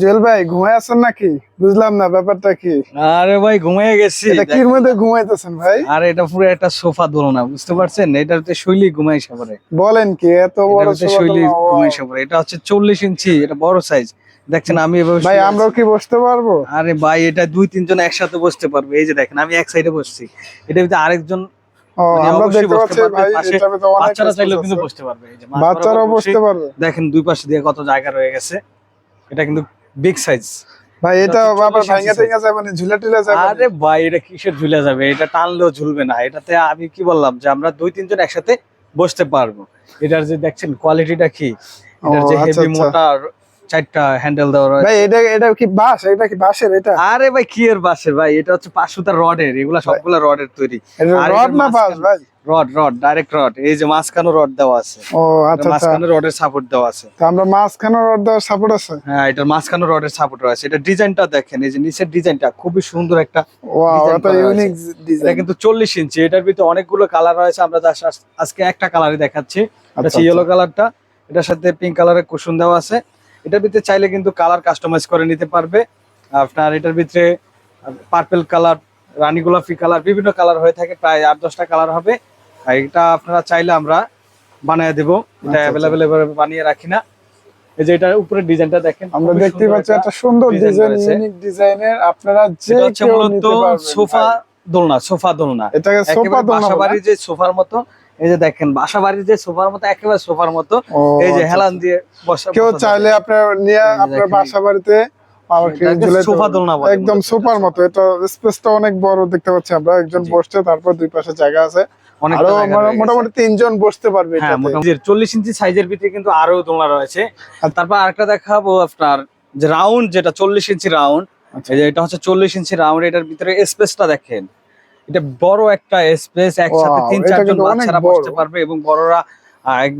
জুয়েল ভাই ঘুমায় আছেন নাকি? বুঝলাম না ব্যাপারটা কি? আরে ভাই ঘুমিয়ে গেছি। এটা কির মধ্যে ঘুমাইতেছেন ভাই? আরে এটা পুরো একটা সোফা দোলনা বুঝতে পারছেন? এটাতে শৈলী ঘুমাই সাপরে বলেন কি এত বড় শৈলী ঘুমাই সাপরে এটা হচ্ছে চল্লিশ ইঞ্চি এটা বড় সাইজ দেখছেন আমি এভাবে ভাই আমরাও কি বসতে পারব? আরে ভাই এটা দুই তিনজন একসাথে বসতে পারবে। এই যে দেখেন আমি এক সাইডে বসছি। এটা ভিতরে আরেকজন মানে বাচ্চারা চাইলেও কিন্তু বসতে পারবে। এই যে মাঝ বাচ্চারাও বসতে পারবে। দেখেন দুই পাশে দিয়ে কত জায়গা রয়ে গেছে। এটা কিন্তু বিগ সাইজ ভাই এটা আবার 40 ভাঙা টেঙ্গা যাবে না ঝুলা টিলা যাবে আরে ভাই এটা কিসের ঝুলা যাবে? এটা টানলেও ঝুলবে না। এটাতে আমি কি বললাম যে আমরা দুই তিনজন একসাথে বসতে পারব। এটার যে দেখছেন কোয়ালিটিটা কি? এটার যে আচ্ছা, হেভি আচ্ছা। মোটা চারটা হ্যান্ডেল দেওয়া রয়েছে। ভাই এটা এটা কি বাস এটা কি বাসের এটা? আরে ভাই কি এর বাসের ভাই? এটা হচ্ছে পাঁচশোটা রডের। এগুলা সবগুলা রডের তৈরি। আর রড না বাস ভাই? Rod rod direct rod. এই যে মাঝখানে রড দেওয়া আছে। ও আচ্ছা আচ্ছা। মাঝখানে রডের সাপোর্ট দেওয়া আছে। তো আমরা মাঝখানে রড দেওয়ার সাপোর্ট আছে? হ্যাঁ এটার মাঝখানে রডের সাপোর্ট রয়েছে। এটা ডিজাইনটা দেখেন এই যে নিচের ডিজাইনটা খুবই সুন্দর একটা ওয়াও এটা। ইউনিক এটা ডিজাইন কিন্তু চল্লিশ ইঞ্চি। এটার ভিতরে অনেকগুলো কালার রয়েছে। আমরা আজকে একটা কালারই দেখাচ্ছি। এটা আচ্ছা, হচ্ছে ইয়েলো কালারটা এটার সাথে পিঙ্ক কালারের কুশন দেওয়া আছে। এটার ভিতরে চাইলে কিন্তু কালার কাস্টমাইজ করে নিতে পারবে। আপনার এটার ভিতরে পার্পেল কালার রানী গোলাপি কালার বিভিন্ন কালার হয়ে থাকে প্রায় আট দশটা কালার হবে। আর এটা আপনারা চাইলে আমরা বানিয়ে দেবো। এটা আচ্ছা, আচ্ছা। অ্যাভেলেবেল বানিয়ে রাখি না। এই যে এটার উপরে ডিজাইনটা দেখেন আমরা দেখতে পাচ্ছি একটা- সুন্দর ডিজাইন ইউনিক ডিজাইনের আপনারা যে কেউ মূলত নিতে পারবেন। সোফা দোলনা সোফা দোলনা। এটাকে সোফা দোলনা যে সোফার মতো এই যে দেখেন বাসা বাড়ির যে সোফার মতো একেবারে সোফার মতো এই যে আচ্ছা, হেলান আচ্ছা। দিয়ে বসা কেউ চাইলে আপনার নিয়ে আপনার বাসা বাড়িতে একদম সোফার মতো। এটা স্পেসটা অনেক বড় দেখতে পাচ্ছি আমরা। একজন। বসছে তারপর দুই পাশে জায়গা আছে। মোটামুটি তিনজন বসতে পারবে হ্যাঁ চল্লিশ ইঞ্চি সাইজের ভিতরে কিন্তু আরও দোলনা রয়েছে। আর তারপর আরেকটা দেখাবো আপনার যে রাউন্ড যেটা চল্লিশ ইঞ্চি রাউন্ড আচ্ছা। এটা হচ্ছে চল্লিশ ইঞ্চি রাউন্ড এটার ভিতরে স্পেসটা দেখেন। এটা বড় একটা স্পেস একসাথে তিন চারজন বাচ্চারা বসতে পারবে এবং বড়রা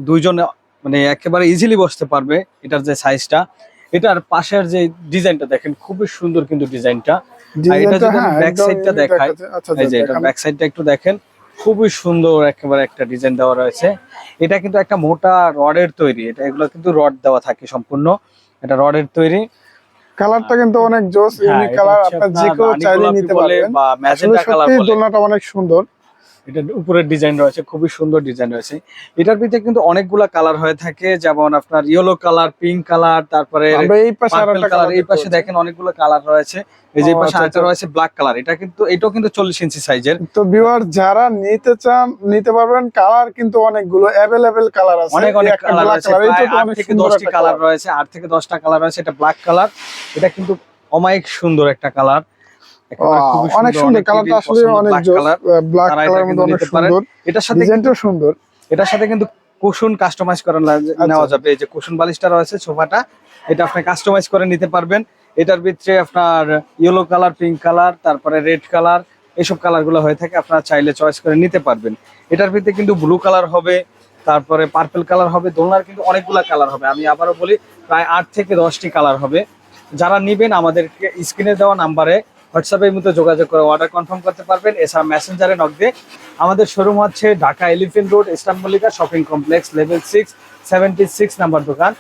দুইজন মানে একেবারে ইজিলি বসতে পারবে এটার যে সাইজটা এটার পাশের যে ডিজাইনটা দেখেন খুবই সুন্দর কিন্তু ডিজাইনটা এটা যদি ব্যাক সাইডটা দেখাই আচ্ছা, এই যে আচ্ছা, এটা দেখান। ব্যাক সাইডটা একটু দেখেন খুবই সুন্দর একেবারে একটা ডিজাইন দেওয়া রয়েছে। এটা কিন্তু একটা মোটা রডের তৈরি এটা এগুলো কিন্তু রড দেওয়া থাকে সম্পূর্ণ। এটা রডের তৈরি। কালারটা কিন্তু অনেক জোস হ্যাঁ, ইউনিক কালার হচ্ছে আপনার যে কেউ চাইলে নিতে পারবেন। বা আসলে ম্যাজেন্টা কালার সত্যি দোলনাটা অনেক সুন্দর। এটার উপরের ডিজাইন রয়েছে খুবই সুন্দর ডিজাইন রয়েছে। এটার ভিতরে কিন্তু অনেকগুলা কালার হয়ে থাকে যেমন আপনার ইয়েলো কালার পিঙ্ক কালার তারপরে এই পাশে কালার এই পাশে দেখেন অনেকগুলো কালার রয়েছে। এই যে পাশে আচ্ছা, আরেকটা আচ্ছা। রয়েছে ব্ল্যাক কালার এটা কিন্তু এটাও কিন্তু চল্লিশ ইঞ্চি সাইজের তো ভিউয়ার যারা নিতে চান নিতে পারবেন কালার কিন্তু অনেকগুলো অ্যাভেলেবেল কালার আছে। অনেক অনেক কালার আছে আট থেকে সুন্দর দশটি একটা কালার রয়েছে আট থেকে দশটা কালার রয়েছে এটা ব্ল্যাক কালার এটা কিন্তু অমায়িক সুন্দর একটা কালার অনেক সুন্দর কালারটা আসলে অনেক ব্ল্যাক কালার মধ্যে অনেক সুন্দর। এটার সাথে ডিজাইনটাও সুন্দর। এটার সাথে কিন্তু কুশন কাস্টমাইজ করে আচ্ছা। নেওয়া যাবে। এই যে কুশন বালিশটা রয়েছে সোফাটা এটা আপনি কাস্টমাইজ করে নিতে পারবেন। এটার ভিতরে আপনার ইয়েলো কালার পিঙ্ক কালার তারপরে রেড কালার এইসব কালারগুলো হয়ে থাকে আপনারা চাইলে চয়েস করে নিতে পারবেন। এটার ভিতরে কিন্তু ব্লু কালার হবে তারপরে পার্পেল কালার হবে দোলনার কিন্তু অনেকগুলা কালার হবে। আমি আবারও বলি প্রায় আট থেকে দশটি কালার হবে। যারা নিবেন আমাদেরকে স্ক্রিনে দেওয়া নাম্বারে হোয়াটসঅ্যাপে এই মতো যোগাযোগ করে অর্ডার কনফার্ম করতে পারবেন। এছাড়া মেসেঞ্জারে নক দিয়ে আমাদের শোরুম হচ্ছে Dhaka elephant road ইস্টানবুলিকা shopping complex level six seventy six number দোকান।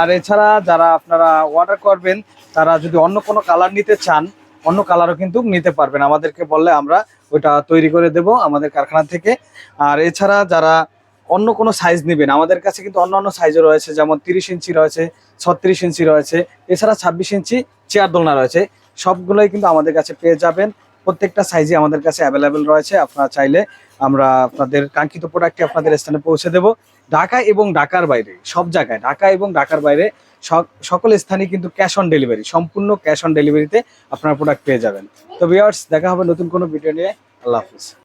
আর এছাড়া যারা আপনারা অর্ডার করবেন, তারা যদি অন্য কোনো কালার নিতে চান, অন্য কালারও কিন্তু নিতে পারবেন। আমাদেরকে বললে আমরা ওইটা তৈরি করে দেব আমাদের কারখানা থেকে। আর এছাড়া যারা অন্য কোনো সাইজ নেবেন, আমাদের কাছে কিন্তু অন্য অন্য সাইজও রয়েছে, যেমন তিরিশ ইঞ্চি রয়েছে, ছত্রিশ ইঞ্চি রয়েছে, এছাড়া ছাব্বিশ ইঞ্চি চেয়ার দোলনা রয়েছে। সবগুলোই কিন্তু আমাদের কাছে পেয়ে যাবেন। প্রত্যেকটা সাইজই আমাদের কাছে অ্যাভেলেবেল রয়েছে। আপনারা চাইলে আমরা আপনাদের কাঙ্ক্ষিত প্রোডাক্টটি আপনাদের স্থানে পৌঁছে দেব। ঢাকা এবং ঢাকার বাইরে, সব জায়গায়, ঢাকা এবং ঢাকার বাইরে সক- সকল স্থানে কিন্তু ক্যাশ অন ডেলিভারি সম্পূর্ণ ক্যাশ অন ডেলিভারিতে আপনারা প্রোডাক্ট পেয়ে যাবেন। তো বিয়ার্স দেখা হবে নতুন কোনো ভিডিও নিয়ে। আল্লাহ হাফিজ।